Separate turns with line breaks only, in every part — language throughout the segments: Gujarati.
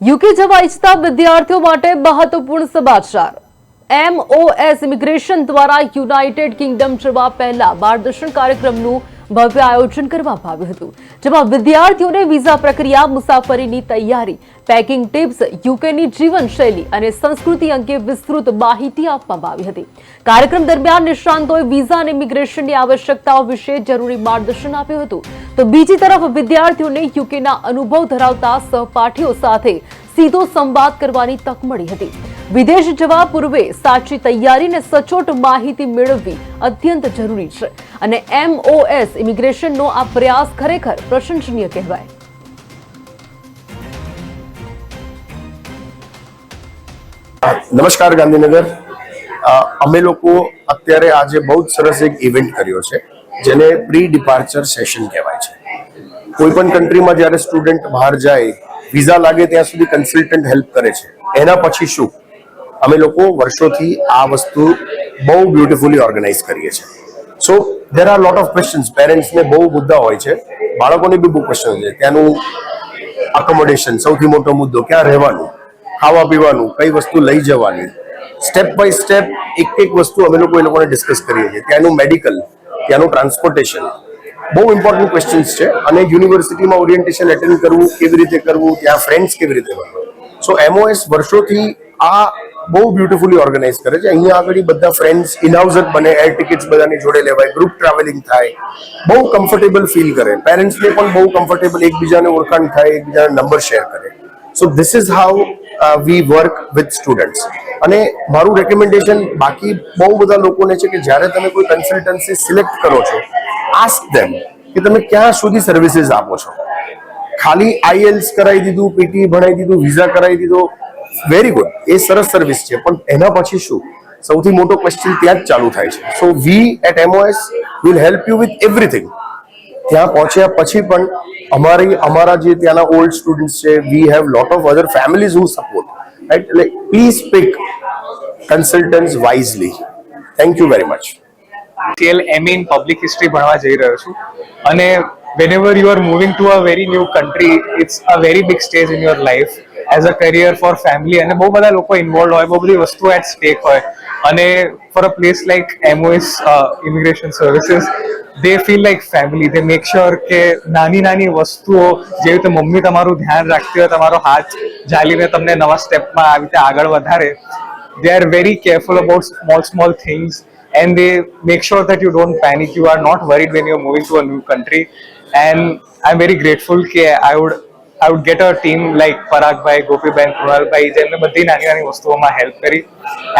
યુકે જવા ઈચ્છતા વિદ્યાર્થીઓ માટે મહત્વપૂર્ણ સમાચાર. એમઓએસ ઇમિગ્રેશન દ્વારા યુનાઇટેડ કિંગડમ જવા પહેલા માર્ગદર્શન કાર્યક્રમનું ભવ્ય આયોજન કરવામાં આવ્યું હતું, જેમાં વિદ્યાર્થીઓને વિઝા પ્રક્રિયા, મુસાફરીની તૈયારી પેકિંગ ટિપ્સ યુકેની જીવનશૈલી અને સંસ્કૃતિ અંગે વિસ્તૃત માહિતી આપવામાં આવી હતી. કાર્યક્રમ દરમિયાન નિષ્ણાંતોએ વિઝા અને ઇમિગ્રેશનની આવશ્યકતાઓ વિશે જરૂરી માર્ગદર્શન આપ્યું હતું. તો બીજી તરફ વિદ્યાર્થીઓને યુકેના અનુભવ ધરાવતા સહપાઠીઓ સાથે સીધો સંવાદ કરવાની તક મળી હતી. વિદેશ જવા પૂર્વે સાચી તૈયારી અને સચોટ માહિતી મેળવવી અત્યંત જરૂરી છે. અને એમઓએસ ઇમિગ્રેશનનો આ પ્રયાસ ખરેખર પ્રશંસનીય કહેવાય.
નમસ્કાર ગાંધીનગર. અમે લોકો અત્યારે આજે બહુ જ સરસ એક ઇવેન્ટ કર્યો છે, જેને પ્રી ડિપાર્ચર સેશન કહેવાય છે. કોઈ પણ કન્ટ્રીમાં જ્યારે સ્ટુડન્ટ બહાર જાય વિઝા લાગે ત્યાં સુધી કન્સલ્ટન્ટ હેલ્પ કરે છે. એના પછી શું? અમે લોકો વર્ષોથી આ વસ્તુ બહુ બ્યુટિફુલી ઓર્ગેનાઇઝ કરીએ છીએ. So there are lot of questions પેરેન્ટ્સને બહુ મુદ્દા હોય છે. બાળકોને બી બહુ ક્વેશ્ચન છે. ત્યાંનું અકોમોડેશન સૌથી મોટો મુદ્દો, ક્યાં રહેવાનું? ખાવા પીવાનું, કઈ વસ્તુ લઈ જવાની? સ્ટેપ બાય સ્ટેપ એક એક વસ્તુ અમે લોકો એ લોકોને ડિસ્કસ કરીએ છીએ. ત્યાંનું મેડિકલ ત્યાંનું ટ્રાન્સપોર્ટેશન બહુ ઇમ્પોર્ટન્ટ ક્વેશ્ચન્સ છે. અને યુનિવર્સિટીમાં ઓરિએન્ટેશન એટેન્ડ કરવું, કેવી રીતે કરવું, ત્યાં ફ્રેન્ડ્સ કેવી રીતે બનવું? સો એમઓએસ વર્ષોથી આ બહુ બ્યુટિફુલી ઓર્ગેનાઇઝ કરે છે. અહીંયા આગળ બધા ફ્રેન્ડ્સ ઇનહાઉસ જ બને એર ટિકિટ્સ બધાની જોડે લેવાય ગ્રુપ ટ્રાવેલિંગ થાય. બહુ કમ્ફર્ટેબલ ફીલ કરે. પેરેન્ટ્સને પણ બહુ કમ્ફર્ટેબલ એકબીજાને ઓળખાણ થાય, એકબીજાના નંબર શેર કરે. So this is how we work with students અને મારું રેકમેન્ડેશન બાકી બહુ બધા લોકોને છે કે જ્યારે તમે કોઈ કન્સલ્ટન્સી સિલેક્ટ કરો છો આસ્ક ધેમ કે તમે ક્યાં સુધી સર્વિસીસ આપો છો. ખાલી આઈએલ્સ કરાવી દીધું પીટી ભણાવી દીધું વિઝા કરાવી દીધો વેરી ગુડ એ સરસ સર્વિસ છે. પણ એના પછી શું? સૌથી મોટો ક્વેશ્ચન ત્યાં જ ચાલુ થાય છે. So we at MOS will help you with everything ત્યાં પહોંચ્યા પછી પણ અમારી, અમારા જે ત્યાંના ઓલ્ડ સ્ટુડન્ટ્સ છે we have lot of other families who support right એટલે please pick consultants wisely thank you very much
CL M in public history ભણવા જઈ રહ્યો છું. અને whenever you are moving to a very new country it's a very big stage in your life. As a career for family અને બહુ બધા લોકો ઇન્વોલ્વ હોય બહુ બધી વસ્તુઓ એટ સ્ટેક હોય અને for a place like MOS immigration services they feel like family they make sure કે નાની નાની વસ્તુઓ જેવી રીતે મમ્મી તમારું ધ્યાન રાખતી હોય તમારો હાથ ઝાલીને તમને નવા સ્ટેપમાં આવી રીતે આગળ વધારે they are very careful about small small things and they make sure that you don't panic you are not worried when you're moving to a new country and i'm very grateful કે i would A team like Parag Bhai, Gopi Bhai, Kunal Bhai, જેમને બધી નાની નાની વસ્તુઓમાં હેલ્પ કરી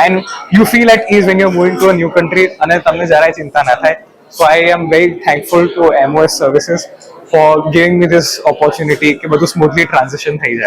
and you feel at ease when you're moving to a new country અને તમને જરાય ચિંતા ના થાય so I am very thankful to MOS services for giving me this opportunity કે બધું smoothly transition થઈ જાય